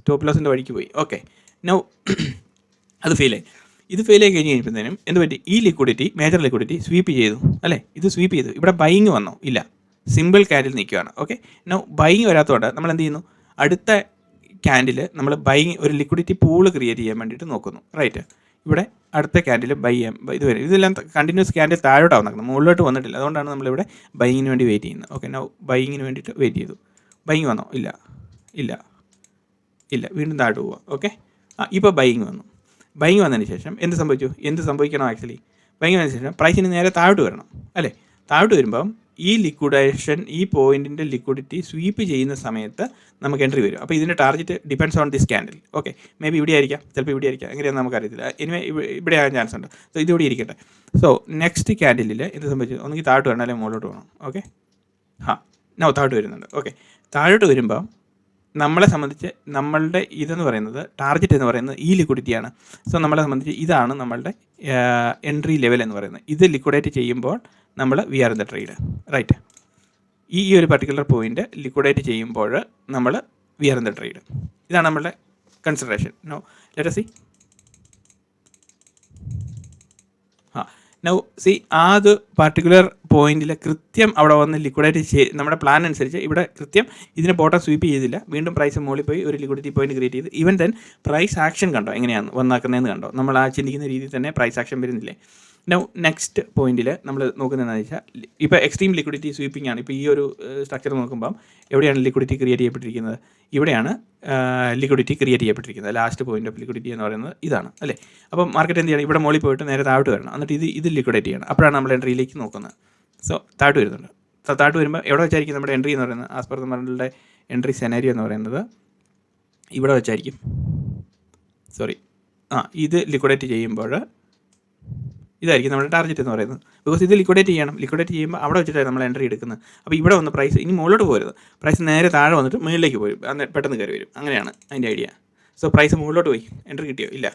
സ്റ്റോപ്പ് ലോസിന്റെ വഴിക്ക് പോയി. ഓക്കെ നൗ [clears throat] അത് ഫെയിലായി ഇത് ഫെയിൽ ആയി കഴിഞ്ഞ് കഴിയുമ്പോഴത്തേനും എന്ത് പറ്റി? ഈ ലിക്വിഡിറ്റി മേജർ ലിക്വിഡിറ്റി സ്വീപ്പ് ചെയ്തു. അല്ലേ? ഇത് സ്വീപ്പ് ചെയ്തു. ഇവിടെ ബൈങ് വന്നോ. ഇല്ല. സിമ്പിൾ ക്യാൻഡിൽ നിൽക്കുകയാണ് ഓക്കെ നൗ ബൈങ് വരാത്തതുകൊണ്ട് നമ്മൾ എന്ത് ചെയ്യുന്നു? അടുത്ത ക്യാൻഡിൽ നമ്മൾ ബൈങ് ഒരു ലിക്വിഡിറ്റി പൂൾ ക്രിയേറ്റ് ചെയ്യാൻ വേണ്ടിയിട്ട് നോക്കുന്നു. റൈറ്റ് ഇവിടെ അടുത്ത ക്യാൻഡിൽ ബൈ ചെയ്യാം ഇത് വരും. ഇതെല്ലാം കണ്ടിന്യൂസ് ക്യാൻഡിൽ താഴോട്ടാണ് നടക്കുന്നത് മുകളിലോട്ട് വന്നിട്ടില്ല. അതുകൊണ്ടാണ് നമ്മളിവിടെ ബൈങ്ങിന് വേണ്ടി വെയിറ്റ് ചെയ്യുന്നത്. ഓക്കെ നോ ബൈങ്ങിന് വേണ്ടിയിട്ട് വെയിറ്റ് ചെയ്തു. ബൈങ് വന്നോ? ഇല്ല. ഇല്ല. ഇല്ല. വീണ്ടും താഴോട്ട് പോവാം ഓക്കെ ആ ഇപ്പോൾ ബൈങ് വന്നു. ബൈങ് വന്നതിന് ശേഷം എന്ത് സംഭവിച്ചു? എന്ത് സംഭവിക്കണം ആക്ച്വലി ബൈങ് വന്നതിന് ശേഷം പ്രൈസിന് നേരെ താഴോട്ട് വരണം അല്ലേ? താഴോട്ട് വരുമ്പം ഈ ലിക്വിഡേഷൻ ഈ പോയിന്റിന്റെ ലിക്വിഡിറ്റി സ്വീപ്പ് ചെയ്യുന്ന സമയത്ത് നമുക്ക് എൻട്രി വരും. അപ്പോൾ ഇതിന്റെ target depends on this candle okay may be ഇവിടെ ആയിരിക്കാം ചിലപ്പോൾ ഇവിടെ ആയിരിക്കാം. എങ്ങനെയാണെന്ന് നമുക്കറിയത്തില്ല. എനിവേ ഇവിടെ ആകാൻ ചാൻസ് ഉണ്ട്. സോ ഇതിവിടെ ഇരിക്കട്ടെ. സോ നെക്സ്റ്റ് ക്യാൻഡിലിൽ എന്ത് സംഭവിച്ചു? ഒന്നുകിൽ താഴോട്ട് വരണം അല്ലെങ്കിൽ മുകളിലോട്ട് വേണം ഓക്കെ ഹാ നോ താഴോട്ട് വരുന്നുണ്ട്. ഓക്കെ താഴോട്ട് വരുമ്പോൾ നമ്മളെ സംബന്ധിച്ച് നമ്മളുടെ ഇതെന്ന് പറയുന്നത് ടാർഗറ്റ് എന്ന് പറയുന്നത് ഈ ലിക്വിഡിറ്റിയാണ് സോ നമ്മളെ സംബന്ധിച്ച് ഇതാണ് നമ്മളുടെ എൻട്രി ലെവൽ എന്ന് പറയുന്നത്. ഇത് ലിക്വിഡേറ്റ് ചെയ്യുമ്പോൾ നമ്മൾ we are in the trade right ഈ ഒരു പർട്ടിക്കുലർ പോയിന്റ് ലിക്വിഡേറ്റ് ചെയ്യുമ്പോൾ നമ്മൾ we are in the trade ഇതാണ് നമ്മളുടെ കൺസിഡറേഷൻ നോ ലെറ്റ് സി ആ നൗ സി ആ ഒരു പർട്ടിക്കുലർ പോയിന്റിൽ കൃത്യം അവിടെ വന്ന് ലിക്വിഡേറ്റ് ചെയ്ത് നമ്മുടെ പ്ലാൻ അനുസരിച്ച് ഇവിടെ കൃത്യം ഇതിനെ ബോട്ടം സ്വീപ്പ് ചെയ്തില്ല. വീണ്ടും പ്രൈസ് മുകളിൽ പോയി ഒരു ലിക്വിഡിറ്റി പോയിന്റ് ക്രിയേറ്റ് ചെയ്ത്. ഈവൻ ദെൻ പ്രൈസ് ആക്ഷൻ കണ്ടോ? എങ്ങനെയാണ് വന്നാക്കുന്നതെന്ന് കണ്ടോ? നമ്മൾ ആ ചിന്തിക്കുന്ന രീതിയിൽ തന്നെ പ്രൈസ് ആക്ഷൻ വരുന്നില്ലേ? നൗ നെക്സ്റ്റ് പോയിന്റിൽ നമ്മൾ നോക്കുന്നതെന്ന് വെച്ചാൽ ഇപ്പോൾ എക്സ്ട്രീം ലിക്വിഡിറ്റി സ്വീപ്പിംഗ് ആണ്. ഇപ്പോൾ ഈ ഒരു സ്ട്രക്ചർ നോക്കുമ്പം എവിടെയാണ് ലിക്വിഡിറ്റി ക്രിയേറ്റ് ചെയ്യപ്പെട്ടിരിക്കുന്നത്? ഇവിടെയാണ് ലിക്വിഡിറ്റി ക്രിയേറ്റ് ചെയ്യപ്പെട്ടിരിക്കുന്നത്. ലാസ്റ്റ് പോയിന്റ് ഓഫ് ലിക്വിഡിറ്റി എന്ന് പറയുന്നത് ഇതാണ് അല്ലേ? അപ്പോൾ മാർക്കറ്റ് എന്ത് ചെയ്യണം? ഇവിടെ മുകളിൽ പോയിട്ട് നേരെ താഴോട്ട് വരണം. എന്നിട്ട് ഇത് ഇത് ലിക്വിഡേറ്റ് ചെയ്യണം. അപ്പോഴാണ് നമ്മൾ എൻട്രിയിലേക്ക് നോക്കുന്നത്. സോ താഴോട്ട് വരുന്നുണ്ട്. സോ താഴോട്ട് വരുമ്പോൾ എവിടെ വെച്ചായിരിക്കും നമ്മുടെ എൻട്രി എന്ന് പറയുന്നത്? ആസ് പെർ നമ്മളുടെ എൻട്രി സെനാരിയോ എന്ന് പറയുന്നത് ഇവിടെ വെച്ചായിരിക്കും. സോറി ആ ഇത് ലിക്വിഡേറ്റ് ചെയ്യുമ്പോൾ ഇതായിരിക്കും നമ്മുടെ ടാർഗറ്റ് എന്ന് പറയുന്നത്. ബിക്കോസ് ഇത് ലിക്വിഡേറ്റ് ചെയ്യണം. ലിക്വിഡേറ്റ് ചെയ്യുമ്പോൾ അവിടെ വെച്ചിട്ടാണ് നമ്മൾ എൻട്രി എടുക്കുന്നത്. അപ്പോൾ ഇവിടെ വന്ന് പ്രൈസ് ഇനി മുകളിലോട്ട് പോരുത്. പ്രൈസ് നേരെ താഴെ വന്നിട്ട് മുകളിലേക്ക് പോയി പെട്ടെന്ന് കയറി വരും. അങ്ങനെയാണ് അതിന്റെ ഐഡിയ സോ പ്രൈസ് മുകളിലോട്ട് പോയി. എൻട്രി കിട്ടിയോ? ഇല്ല.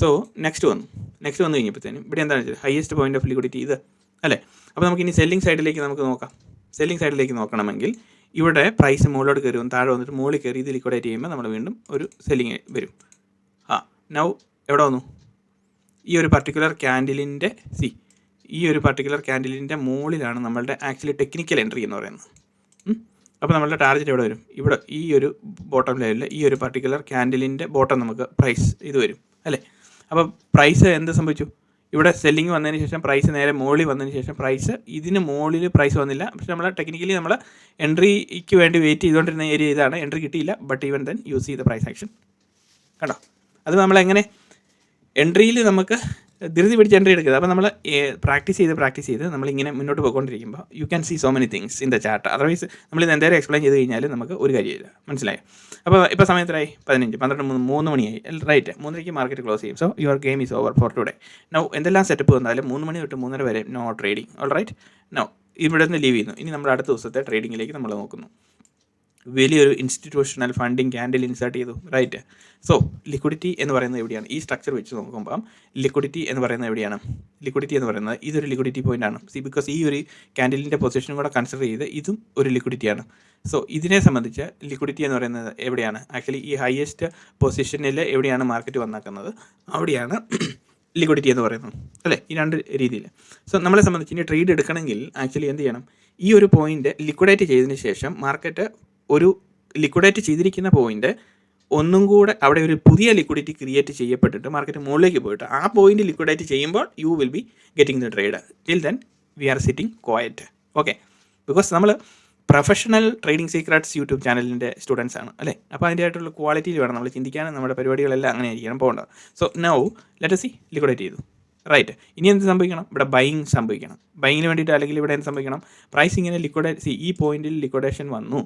സോ നെക്സ്റ്റ് വന്നു. നെക്സ്റ്റ് വന്നു കഴിഞ്ഞപ്പോഴത്തേനും ഇവിടെ എന്താണ് വെച്ചാൽ ഹയസ്റ്റ് പോയിന്റ് ഓഫ് ലിക്വിഡിറ്റി ഇത്. അല്ലേ? അപ്പോൾ നമുക്ക് ഇനി സെല്ലിംഗ് സൈഡിലേക്ക് നമുക്ക് നോക്കാം. സെല്ലിംഗ് സൈഡിലേക്ക് നോക്കണമെങ്കിൽ ഇവിടെ പ്രൈസ് മുകളിലോട്ട് കയറി വന്ന് താഴെ വന്നിട്ട് മുകളിൽ കയറി ഇത് ലിക്വിഡേറ്റ് ചെയ്യുമ്പോൾ നമ്മൾ വീണ്ടും ഒരു സെല്ലിങ് വരും. ആ നൗ എവിടെ വന്നു? ഈ ഒരു പർട്ടിക്കുലർ ക്യാൻഡിലിന്റെ സി ഈ ഒരു പർട്ടിക്കുലർ ക്യാൻഡിലിന്റെ മുകളിലാണ് നമ്മളുടെ ആക്ച്വലി ടെക്നിക്കൽ എൻട്രി എന്ന് പറയുന്നത്. അപ്പോൾ നമ്മളുടെ ടാർഗറ്റ് എവിടെ വരും? ഇവിടെ ഈ ഒരു ബോട്ടം ലെവലിൽ ഈ ഒരു പർട്ടിക്കുലർ ക്യാൻഡിലിന്റെ ബോട്ടം നമുക്ക് പ്രൈസ് ഇത് വരും അല്ലേ? അപ്പോൾ പ്രൈസ് എന്ത് സംഭവിച്ചു? ഇവിടെ സെല്ലിംഗ് വന്നതിന് ശേഷം പ്രൈസ് നേരെ മുകളിൽ വന്നതിന് ശേഷം പ്രൈസ് ഇതിന് മുകളിൽ പ്രൈസ് വന്നില്ല. പക്ഷെ നമ്മൾ ടെക്നിക്കലി നമ്മൾ എൻട്രിക്ക് വേണ്ടി വെയിറ്റ് ചെയ്തുകൊണ്ടിരുന്ന ഏരിയ ഇതാണ്. എൻട്രി കിട്ടിയില്ല ബട്ട് ഈവൻ ദെൻ യൂസ് ചെയ്ത പ്രൈസ് ആക്ഷൻ കണ്ടോ? അത് നമ്മളെങ്ങനെ എൻട്രിയിൽ നമുക്ക് ധൃതി പിടിച്ച് എൻട്രി എടുക്കുക അപ്പോൾ നമ്മൾ പ്രാക്ടീസ് ചെയ്ത് പ്രാക്ടീസ് ചെയ്ത് നമ്മളിങ്ങനെ മുന്നോട്ട് പോയിക്കൊണ്ടിരിക്കുമ്പോൾ you can see so many things in the chart otherwise നമ്മൾ ഇത് എന്തായാലും എക്സ്പ്ലെയിൻ ചെയ്ത് കഴിഞ്ഞാൽ നമുക്ക് ഒരു കാര്യമില്ല മനസ്സിലായി? അപ്പോൾ ഇപ്പോൾ സമയത്തിലായി പതിനഞ്ച്. പന്ത്രണ്ട് മൂന്ന് മൂന്ന് മണിയായി. റൈറ്റ് മൂന്നരയ്ക്ക് മാർക്കറ്റ് ക്ലോസ് ചെയ്യും. So your game is over for today now എന്തെല്ലാം സെറ്റപ്പ് വന്നാലും മൂന്ന് മണി തൊട്ട് മൂന്നര വരെ no trading all right no ഇവിടെ നിന്ന് ലീവ് ചെയ്യുന്നു. ഇനി നമ്മൾ അടുത്ത ദിവസത്തെ ട്രേഡിങ്ങിലേക്ക് നമ്മൾ നോക്കുന്നു. വലിയൊരു ഇൻസ്റ്റിറ്റ്യൂഷണൽ ഫണ്ടിങ് ക്യാൻഡിൽ ഇൻസേർട്ട് ചെയ്തു റൈറ്റ് സോ ലിക്വിഡിറ്റി എന്ന് പറയുന്നത് എവിടെയാണ്? ഈ സ്ട്രക്ചർ വെച്ച് നോക്കുമ്പം ലിക്വിഡിറ്റി എന്ന് പറയുന്നത് എവിടെയാണ്? ലിക്വിഡിറ്റി എന്ന് പറയുന്നത് ഇതൊരു ലിക്വിഡിറ്റി പോയിന്റ് ആണ്. സി ബിക്കോസ് ഈ ഒരു ക്യാൻഡിലിന്റെ പൊസിഷനും കൂടെ കൺസിഡർ ചെയ്ത് ഇതും ഒരു ലിക്വിഡിറ്റി ആണ്. സോ ഇതിനെ സംബന്ധിച്ച് ലിക്വിഡിറ്റി എന്ന് പറയുന്നത് എവിടെയാണ്? ആക്ച്വലി ഈ ഹയസ്റ്റ് പൊസിഷനിൽ എവിടെയാണ് മാർക്കറ്റ് വന്നേക്കുന്നത്? അവിടെയാണ് ലിക്വിഡിറ്റി എന്ന് പറയുന്നത്. അല്ലേ? ഈ രണ്ട് രീതിയിൽ സോ നമ്മളെ സംബന്ധിച്ച് ഇനി ട്രേഡ് എടുക്കണമെങ്കിൽ ആക്ച്വലി എന്ത് ചെയ്യണം? ഈ ഒരു പോയിന്റ് ലിക്വിഡേറ്റ് ചെയ്തതിന് ശേഷം മാർക്കറ്റ് ഒരു ലിക്വിഡേറ്റ് ചെയ്തിരിക്കുന്ന പോയിന്റ് ഒന്നും കൂടെ അവിടെ ഒരു പുതിയ ലിക്വിഡിറ്റി ക്രിയേറ്റ് ചെയ്യപ്പെട്ടിട്ട് മാർക്കറ്റ് മുകളിലേക്ക് പോയിട്ട് ആ പോയിന്റ് ലിക്വിഡേറ്റ് ചെയ്യുമ്പോൾ you will be getting the trade till then we are sitting quiet okay because നമ്മൾ പ്രൊഫഷണൽ ട്രേഡിംഗ് സീക്രട്ട്സ് യൂട്യൂബ് ചാനലിന്റെ സ്റ്റുഡൻസ് ആണ് അല്ലേ? അപ്പോൾ അതിന്റെ ആയിട്ടുള്ള ക്വാളിറ്റിയിൽ വേണം. നമ്മൾ ചിന്തിക്കാനും നമ്മുടെ പരിപാടികളെല്ലാം അങ്ങനെ ആയിരിക്കണം പോകേണ്ടത്. So now let see liquidate ചെയ്തു. റൈറ്റ് ഇനി എന്ത് സംഭവിക്കണം? ഇവിടെ ബൈങ് സംഭവിക്കണം. ബൈങ്ങിന് വേണ്ടിയിട്ട് അല്ലെങ്കിൽ ഇവിടെ എന്ത് സംഭവിക്കണം? പ്രൈസ് ഇങ്ങനെ ലിക്വിഡേറ്റ് സി ഈ പോയിന്റിൽ ലിക്വിഡേഷൻ വന്നു.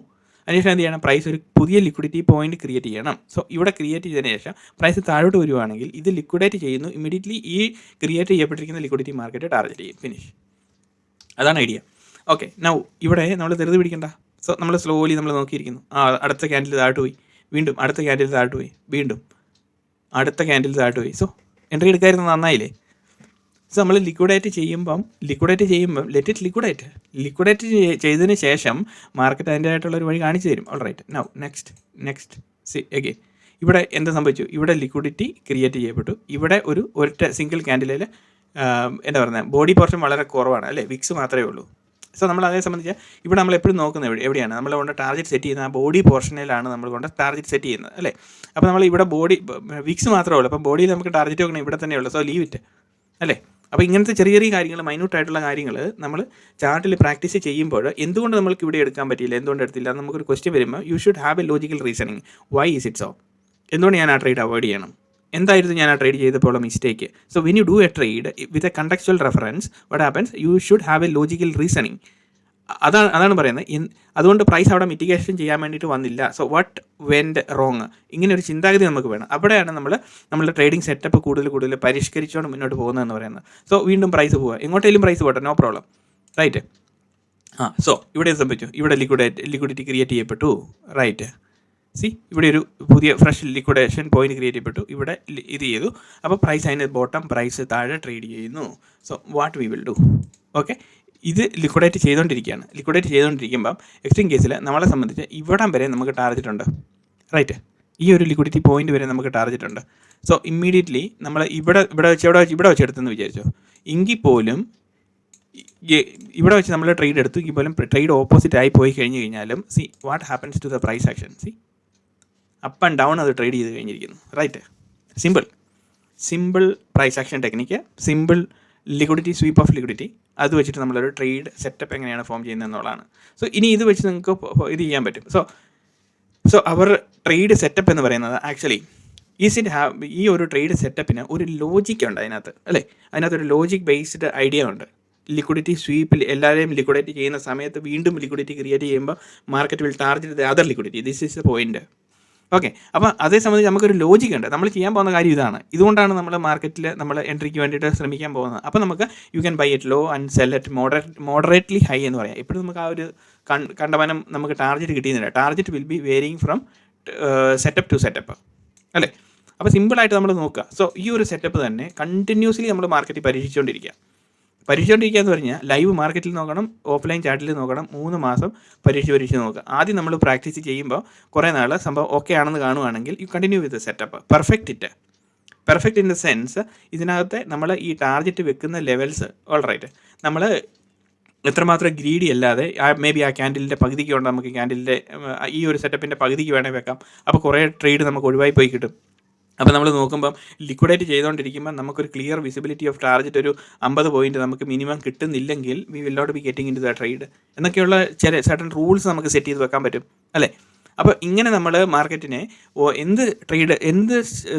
അതിനുശേഷം എന്ത് ചെയ്യണം? പ്രൈസ് ഒരു പുതിയ ലിക്വിഡിറ്റി പോയിന്റ് ക്രിയേറ്റ് ചെയ്യണം. സോ ഇവിടെ ക്രിയേറ്റ് ചെയ്തതിന് ശേഷം പ്രൈസ് താഴോട്ട് വരുവാണെങ്കിൽ ഇത് ലിക്വിഡേറ്റ് ചെയ്യുന്നു. ഇമീഡിയറ്റ്ലി ഈ ക്രിയേറ്റ് ചെയ്യപ്പെട്ടിരിക്കുന്ന ലിക്വിഡിറ്റി മാർക്കറ്റ് ടാർഗറ്റ് ചെയ്യും. ഫിനിഷ് അതാണ് ഐഡിയ ഓക്കെ നൗ ഇവിടെ നമ്മൾ ധൃതി പിടിക്കണ്ട. സോ നമ്മൾ സ്ലോലി നമ്മൾ നോക്കിയിരിക്കുന്നു. ആ അടുത്ത ക്യാൻഡിൽ താഴോട്ട് പോയി. വീണ്ടും അടുത്ത ക്യാൻഡിൽ താഴോട്ട് പോയി. വീണ്ടും അടുത്ത ക്യാൻഡിൽ താഴോട്ട് പോയി. സോ എൻട്രി എടുക്കായിരുന്നു നന്നായില്ലേ? സോ നമ്മൾ ലിക്വിഡേറ്റ് ചെയ്യുമ്പം ലിക്വിഡേറ്റ് ചെയ്യുമ്പം ലെറ്റ് ഇറ്റ് ലിക്വിഡേറ്റ് ലിക്വിഡേറ്റ് ചെയ്തതിന് ശേഷം മാർക്കറ്റ് അതിന്റെതായിട്ടുള്ള ഒരു വഴി കാണിച്ചു തരും. All right now next next see again ഇവിടെ എന്താ സംഭവിച്ചു? ഇവിടെ ലിക്വിഡിറ്റി ക്രിയേറ്റ് ചെയ്യപ്പെട്ടു. ഇവിടെ ഒരു ഒറ്റ സിംഗിൾ ക്യാൻഡിലിൽ എന്താ പറയുന്നത് ബോഡി പോർഷൻ വളരെ കുറവാണ് അല്ലേ? വിക്സ് മാത്രമേ ഉള്ളൂ. സോ നമ്മൾ അതേ സംബന്ധിച്ച് ഇവിടെ നമ്മൾ എപ്പോഴും നോക്കുന്നത് എവിടെ എവിടെയാണ്? നമ്മൾ കൊണ്ട് ടാർഗറ്റ് സെറ്റ് ചെയ്യുന്ന ആ ബോഡി പോർഷനിലാണ് നമ്മൾ കൊണ്ട് ടാർഗറ്റ് സെറ്റ് ചെയ്യുന്നത് അല്ലേ? അപ്പോൾ നമ്മൾ ഇവിടെ ബോഡി വിക്സ് മാത്രമേ ഉള്ളൂ. അപ്പോൾ ബോഡിയിൽ നമുക്ക് ടാർഗറ്റ് വെക്കണം ഇവിടെ തന്നെ ഉള്ളൂ. സോ ലീവ് ഇറ്റ് അല്ലേ? അപ്പോൾ ഇങ്ങനത്തെ ചെറിയ ചെറിയ കാര്യങ്ങൾ മൈന്യൂട്ട് ആയിട്ടുള്ള കാര്യങ്ങൾ നമ്മൾ ചാർട്ടിൽ പ്രാക്ടീസ് ചെയ്യുമ്പോൾ എന്തുകൊണ്ട് നമ്മൾക്ക് ഇവിടെ എടുക്കാൻ പറ്റിയില്ല എന്തുകൊണ്ട് എടുത്തില്ല നമുക്കൊരു ക്വസ്റ്റ്യൻ വരുമ്പോൾ you should have a logical reasoning why is it so എന്തുകൊണ്ട് ഞാൻ ആ ട്രേഡ് അവോയ്ഡ് ചെയ്യണം? എന്തായിരുന്നു ഞാൻ ആ ട്രേഡ് ചെയ്തപ്പോൾ mistake so when you do a trade with a contextual reference what happens you should have a logical reasoning അതാണ് അതാണ് പറയുന്നത്. അതുകൊണ്ട് പ്രൈസ് അവിടെ മിറ്റിഗേഷൻ ചെയ്യാൻ വേണ്ടിയിട്ട് വന്നില്ല. സോ വാട്ട് വെൻഡ് റോങ് ഇങ്ങനെ ഒരു ചിന്താഗതി നമുക്ക് വേണം. അവിടെയാണ് നമ്മൾ നമ്മുടെ ട്രേഡിംഗ് സെറ്റപ്പ് കൂടുതൽ കൂടുതൽ പരിഷ്കരിച്ചുകൊണ്ട് മുന്നോട്ട് പോകുന്നതെന്ന് പറയുന്നത്. സോ വീണ്ടും പ്രൈസ് പോവുക. എങ്ങോട്ടേലും പ്രൈസ് പോട്ടെ നോ പ്രോബ്ലം റൈറ്റ് ആ സോ ഇവിടെ സംഭവിച്ചു? ഇവിടെ ലിക്വിഡേറ്റ് ലിക്വിഡിറ്റി ക്രിയേറ്റ് ചെയ്യപ്പെട്ടു. റൈറ്റ് സി ഇവിടെ ഒരു പുതിയ ഫ്രഷ് ലിക്വിഡേഷൻ പോയിന്റ് ക്രിയേറ്റ് ചെയ്യപ്പെട്ടു. ഇവിടെ ഇത് ചെയ്തു. അപ്പോൾ പ്രൈസ് അതിന് ബോട്ടം പ്രൈസ് താഴെ ട്രേഡ് ചെയ്യുന്നു. So what we will do okay ഇത് ലിക്വിഡേറ്റ് ചെയ്തുകൊണ്ടിരിക്കുകയാണ് ലിക്വിഡേറ്റ് ചെയ്തുകൊണ്ടിരിക്കുമ്പം എക്സ്ട്രീം കേസിൽ നമ്മളെ സംബന്ധിച്ച് ഇവിടം വരെ നമുക്ക് ടാർജറ്റ് ഉണ്ട്. റൈറ്റ് ഈ ഒരു ലിക്വിഡിറ്റി പോയിന്റ് വരെ നമുക്ക് ടാർജറ്റ് ഉണ്ട്. സോ ഇമ്മീഡിയറ്റ്ലി നമ്മൾ ഇവിടെ ഇവിടെ വെച്ച് ഇവിടെ വെച്ച് ഇവിടെ വെച്ച് എടുത്തെന്ന് വിചാരിച്ചോ. എങ്കിൽ പോലും ഇവിടെ വെച്ച് നമ്മൾ ട്രേഡ് എടുത്തു. എങ്കിൽ പോലും ട്രേഡ് ഓപ്പോസിറ്റ് ആയി പോയി കഴിഞ്ഞ് കഴിഞ്ഞാലും see what happens to the price action see up and down അത് ട്രേഡ് ചെയ്ത് കഴിഞ്ഞിരിക്കുന്നു. Right simple simple price action technique simple liquidity sweep of liquidity അത് വെച്ചിട്ട് നമ്മളൊരു ട്രേഡ് സെറ്റപ്പ് എങ്ങനെയാണ് ഫോം ചെയ്യുന്നത് എന്നുള്ളതാണ് സോ ഇനി ഇത് വെച്ച് നിങ്ങൾക്ക് ഇത് ചെയ്യാൻ പറ്റും. So so our trade setup എന്ന് പറയുന്നത് ആക്ച്വലി ഈസ് ഇറ്റ് ഹാവ് ഈ ഒരു ട്രേഡ് സെറ്റപ്പിന് ഒരു ലോജിക് ഉണ്ട് അതിനകത്ത് അല്ലേ? അതിനകത്ത് ഒരു ലോജിക് ബേസ്ഡ് ഐഡിയ ഉണ്ട് ലിക്വിഡിറ്റി സ്വീപ്പിൽ എല്ലാവരെയും ലിക്വിഡേറ്റ് ചെയ്യുന്ന സമയത്ത് വീണ്ടും ലിക്വിഡിറ്റി ക്രിയേറ്റ് ചെയ്യുമ്പോൾ market will target other liquidity this is the point okay അപ്പോൾ അതേ സംബന്ധിച്ച് നമുക്കൊരു ലോജിക് ഉണ്ട്. നമ്മൾ ചെയ്യാൻ പോകുന്ന കാര്യം ഇതാണ്. ഇതുകൊണ്ടാണ് നമ്മൾ മാർക്കറ്റിൽ നമ്മൾ എൻട്രിക്ക് വേണ്ടിയിട്ട് ശ്രമിക്കാൻ പോകുന്നത്. അപ്പോൾ നമുക്ക് you can buy it low and sell it moderate moderately high എന്ന് പറയാം. ഇപ്പോഴും നമുക്ക് ആ ഒരു കണ്ടമാനം നമുക്ക് target കിട്ടിയുന്നില്ല target will be varying from setup to setup അല്ലേ? അപ്പോൾ സിമ്പിളായിട്ട് നമ്മൾ നോക്കുക. സോ ഈ ഒരു സെറ്റപ്പ് തന്നെ കണ്ടിന്യൂസ്ലി നമ്മൾ മാർക്കറ്റിൽ പരീക്ഷിച്ചുകൊണ്ടിരിക്കുക. പരീക്ഷിച്ചുകൊണ്ടിരിക്കുക എന്ന് പറഞ്ഞാൽ ലൈവ് മാർക്കറ്റിൽ നോക്കണം ഓഫ്ലൈൻ ചാറ്റിൽ നോക്കണം മൂന്ന് മാസം പരീക്ഷ പരീക്ഷിച്ച് നോക്കുക. ആദ്യം നമ്മൾ പ്രാക്ടീസ് ചെയ്യുമ്പോൾ കുറേ നാൾ സംഭവം ഓക്കെ ആണെന്ന് കാണുവാണെങ്കിൽ you continue with setup perfect it perfect in the sense ഇതിനകത്തെ നമ്മൾ ഈ ടാർഗറ്റ് വെക്കുന്ന ലെവൽസ് ഓൾ റൈറ്റ് നമ്മൾ എത്രമാത്രം ഗ്രീഡി അല്ലാതെ മേ ബി ആ ക്യാൻഡിലിന്റെ പകുതിക്ക് കൊണ്ട് നമുക്ക് ക്യാൻഡിലിന്റെ ഈ ഒരു സെറ്റപ്പിന്റെ പകുതിക്ക് വേണേൽ വെക്കാം. അപ്പോൾ കുറേ ട്രേഡ് നമുക്ക് ഒഴിവായി പോയി കിട്ടും. അപ്പോൾ നമ്മൾ നോക്കുമ്പം ലിക്വിഡേറ്റ് ചെയ്തുകൊണ്ടിരിക്കുമ്പോൾ നമുക്കൊരു ക്ലിയർ വിസിബിലിറ്റി ഓഫ് ടാർജറ്റ് ഒരു അമ്പത് പോയിന്റ് നമുക്ക് minimum കിട്ടുന്നില്ലെങ്കിൽ we will not be getting into the trade എന്നൊക്കെയുള്ള ചില സർട്ടൺ റൂൾസ് നമുക്ക് സെറ്റ് ചെയ്ത് വെക്കാൻ പറ്റും അല്ലേ? അപ്പോൾ ഇങ്ങനെ നമ്മൾ മാർക്കറ്റിനെ എന്ത് ട്രേഡ് എന്ത്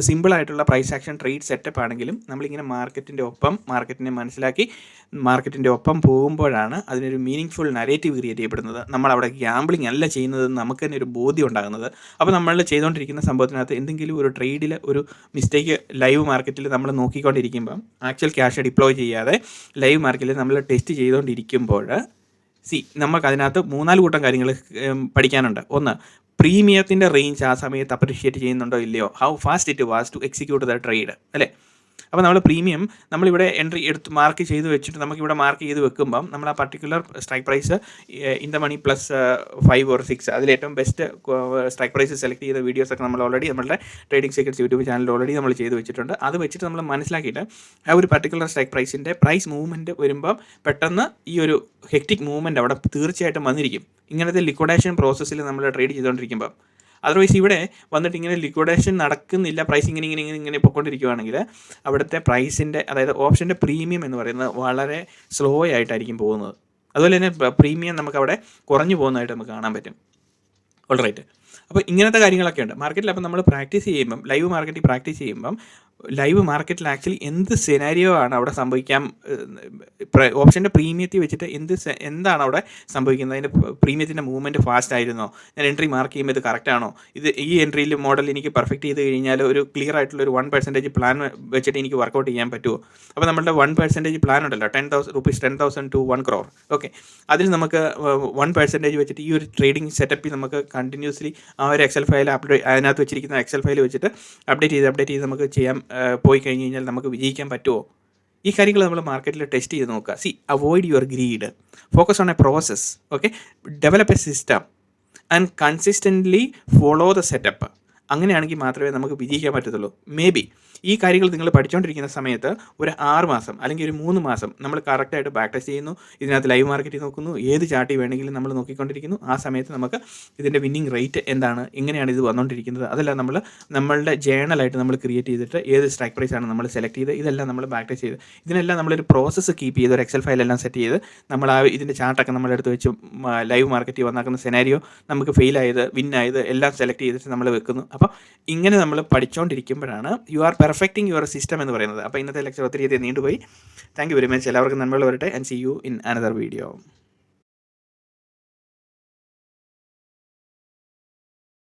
സിമ്പിളായിട്ടുള്ള പ്രൈസ് ആക്ഷൻ ട്രേഡ് സെറ്റപ്പ് ആണെങ്കിലും നമ്മളിങ്ങനെ മാർക്കറ്റിന്റെ ഒപ്പം മാർക്കറ്റിനെ മനസ്സിലാക്കി മാർക്കറ്റിന്റെ ഒപ്പം പോകുമ്പോഴാണ് അതിനൊരു മീനിങ് ഫുൾ നരേറ്റീവ് ക്രിയേറ്റ് ചെയ്യപ്പെടുന്നത്. നമ്മൾ അവിടെ ഗ്യാമ്പിളിംഗ് അല്ല ചെയ്യുന്നത് നമുക്ക് തന്നെ ഒരു ബോധ്യം ഉണ്ടാകുന്നത്. അപ്പോൾ നമ്മൾ ചെയ്തുകൊണ്ടിരിക്കുന്ന സംഭവത്തിനകത്ത് എന്തെങ്കിലും ഒരു ട്രേഡിൽ ഒരു മിസ്റ്റേക്ക് ലൈവ് മാർക്കറ്റിൽ നമ്മൾ നോക്കിക്കൊണ്ടിരിക്കുമ്പം ആക്ച്വൽ ക്യാഷ് ഡിപ്ലോയ് ചെയ്യാതെ ലൈവ് മാർക്കറ്റിൽ നമ്മൾ ടെസ്റ്റ് ചെയ്തുകൊണ്ടിരിക്കുമ്പോൾ സി നമുക്ക് അതിനകത്ത് മൂന്നാൽ കൂട്ടം കാര്യങ്ങൾ പഠിക്കാനുണ്ട്. ഒന്ന് പ്രീമിയത്തിന്റെ റേഞ്ച് ആ സമയത്ത് അപ്രീഷിയേറ്റ് ചെയ്യുന്നുണ്ടോ ഇല്ലയോ? How fast it was to execute the trade അല്ലേ? അപ്പോൾ നമ്മൾ പ്രീമിയം നമ്മളിവിടെ എൻട്രി എടുത്ത് മാർക്ക് ചെയ്ത് വെച്ചിട്ട് നമുക്കിവിടെ മാർക്ക് ചെയ്ത് വെക്കുമ്പം നമ്മൾ ആ particular strike price in the money plus five or six അതിലേറ്റവും ബെസ്റ്റ് സ്ട്രൈക്ക് പ്രൈസ് സെലക്ട് ചെയ്ത വീഡിയോസ് ഒക്കെ നമ്മൾ ഓൾറെഡി നമ്മുടെ trading secrets YouTube channel already നമ്മൾ ചെയ്ത് വെച്ചിട്ടുണ്ട്. അത് വെച്ചിട്ട് നമ്മൾ മനസ്സിലാക്കിയിട്ട് ആ ഒരു പർട്ടിക്കുലർ സ്ട്രൈക്ക് പ്രൈസിന്റെ പ്രൈസ് മൂവ്മെന്റ് വരുമ്പം പെട്ടെന്ന് ഈ ഒരു ഹെക്റ്റിക് മൂവ്മെന്റ് അവിടെ തീർച്ചയായിട്ടും വന്നിരിക്കും. ഇങ്ങനത്തെ ലിക്വിഡേഷൻ പ്രോസസ്സിൽ നമ്മൾ ട്രേഡ് ചെയ്തുകൊണ്ടിരിക്കുമ്പോൾ അതർവൈസ് ഇവിടെ വന്നിട്ട് ഇങ്ങനെ ലിക്വിഡേഷൻ നടക്കുന്നില്ല. പ്രൈസ് ഇങ്ങനെ ഇങ്ങനെ ഇങ്ങനെ ഇങ്ങനെ പൊയ്ക്കൊണ്ടിരിക്കുകയാണെങ്കിൽ അവിടുത്തെ പ്രൈസിന്റെ അതായത് ഓപ്ഷന്റെ പ്രീമിയം എന്ന് പറയുന്നത് വളരെ സ്ലോ ആയിട്ടായിരിക്കും പോകുന്നത്. അതുപോലെ തന്നെ പ്രീമിയം നമുക്ക് അവിടെ കുറഞ്ഞു പോകുന്നതായിട്ട് നമുക്ക് കാണാൻ പറ്റും. ഓൾറൈറ്റ് അപ്പോൾ ഇങ്ങനത്തെ കാര്യങ്ങളൊക്കെ ഉണ്ട്. മാർക്കറ്റിൽ അപ്പോൾ നമ്മൾ പ്രാക്ടീസ് ചെയ്യുമ്പം ലൈവ് മാർക്കറ്റിൽ പ്രാക്ടീസ് ചെയ്യുമ്പം ലൈവ് മാർക്കറ്റിൽ ആക്ച്വലി എന്ത് സെനാരിയോ ആണ് അവിടെ സംഭവിക്കാൻ ഓപ്ഷന്റെ പ്രീമിയത്തിൽ വെച്ചിട്ട് എന്ത് എന്താണ് അവിടെ സംഭവിക്കുന്നത്? അതിന്റെ പ്രീമിയത്തിന്റെ മൂവ്മെന്റ് ഫാസ്റ്റ് ആയിരുന്നോ? ഞാൻ എൻട്രി മാർക്ക് ചെയ്യുമ്പോൾ ഇത് കറക്റ്റ് ആണോ? ഇത് ഈ എൻട്രിയിൽ മോഡൽ എനിക്ക് പെർഫെക്റ്റ് ചെയ്ത് കഴിഞ്ഞാൽ ഒരു ക്ലിയർ ആയിട്ടുള്ള ഒരു വൺ പെർസെന്റേജ് പ്ലാൻ വെച്ചിട്ട് എനിക്ക് വർക്കൗട്ട് ചെയ്യാൻ പറ്റുമോ അപ്പോൾ നമ്മുടെ വൺ പെർസെന്റേജ് പ്ലാൻ ഉണ്ടല്ലോ ten thousand rupees ten thousand to one crore okay അതിൽ നമുക്ക് വൺ പെർസെന്റേജ് വെച്ചിട്ട് ഈ ഒരു ട്രേഡിംഗ് സെറ്റപ്പിൽ നമുക്ക് കണ്ടിന്യൂസ്ലി ആ ഒരു എക്സൽ ഫയൽ അപ്ഡേറ്റ് അതിനകത്ത് വെച്ചിരിക്കുന്ന എക്സൽ ഫയൽ വെച്ചിട്ട് അപ്ഡേറ്റ് ചെയ്ത് അപ്ഡേറ്റ് ചെയ്ത് നമുക്ക് ചെയ്യാൻ പോയി കഴിഞ്ഞ് കഴിഞ്ഞാൽ നമുക്ക് വിജയിക്കാൻ പറ്റുമോ? ഈ കാര്യങ്ങൾ നമ്മൾ മാർക്കറ്റിൽ ടെസ്റ്റ് ചെയ്ത് നോക്കുക. See avoid your greed focus on a process okay develop a system and consistently follow the setup അങ്ങനെയാണെങ്കിൽ മാത്രമേ നമുക്ക് വിജയിക്കാൻ പറ്റത്തുള്ളൂ. മേ ബി ഈ കാര്യങ്ങൾ നിങ്ങൾ പഠിച്ചുകൊണ്ടിരിക്കുന്ന സമയത്ത് ഒരു ആറ് മാസം അല്ലെങ്കിൽ ഒരു മൂന്ന് മാസം നമ്മൾ കറക്റ്റായിട്ട് ബാക്ക് ടെസ്റ്റ് ചെയ്യുന്നു. ഇതിനകത്ത് ലൈവ് മാർക്കറ്റിൽ നോക്കുന്നു. ഏത് ചാർട്ടി വേണമെങ്കിലും നമ്മൾ നോക്കിക്കൊണ്ടിരിക്കുന്നു. ആ സമയത്ത് നമുക്ക് ഇതിന്റെ വിന്നിങ് റേറ്റ് എന്താണ്? എങ്ങനെയാണ് ഇത് വന്നുകൊണ്ടിരിക്കുന്നത് അതെല്ലാം നമ്മൾ നമ്മളുടെ ജേണലായിട്ട് നമ്മൾ ക്രിയേറ്റ് ചെയ്തിട്ട് ഏത് സ്ട്രൈക്ക് പ്രൈസ് ആണ് നമ്മൾ സെലക്ട് ചെയ്ത് ഇതെല്ലാം നമ്മൾ ബാക്ക് ടെസ്റ്റ് ചെയ്ത്. ഇതിനെല്ലാം നമ്മളൊരു പ്രോസസ്സ് കീപ്പ് ചെയ്ത് ഒരു എക്സൽ ഫയലെല്ലാം സെറ്റ് ചെയ്ത് നമ്മൾ ആ ഇതിന്റെ ചാർട്ടൊക്കെ നമ്മളെടുത്ത് വെച്ച് ലൈവ് മാർക്കറ്റിൽ വന്നാക്കുന്ന സെനാരിയോ നമുക്ക് വിൻ ആയത് എല്ലാം സെലക്ട് ചെയ്തിട്ട് നമ്മൾ വെക്കുന്നു. അപ്പോൾ ഇങ്ങനെ നമ്മൾ പഠിച്ചുകൊണ്ടിരിക്കുമ്പോഴാണ് you are perfecting your system എന്ന് പറയുന്നത്. അപ്പോൾ ഇന്നത്തെ ലെക്ചർ ഒത്തിരി അധികം നീണ്ടുപോയി. താങ്ക് യു വെരി മച്ച് എല്ലാവർക്കും നന്മകൾ വരട്ടെ and see you in another video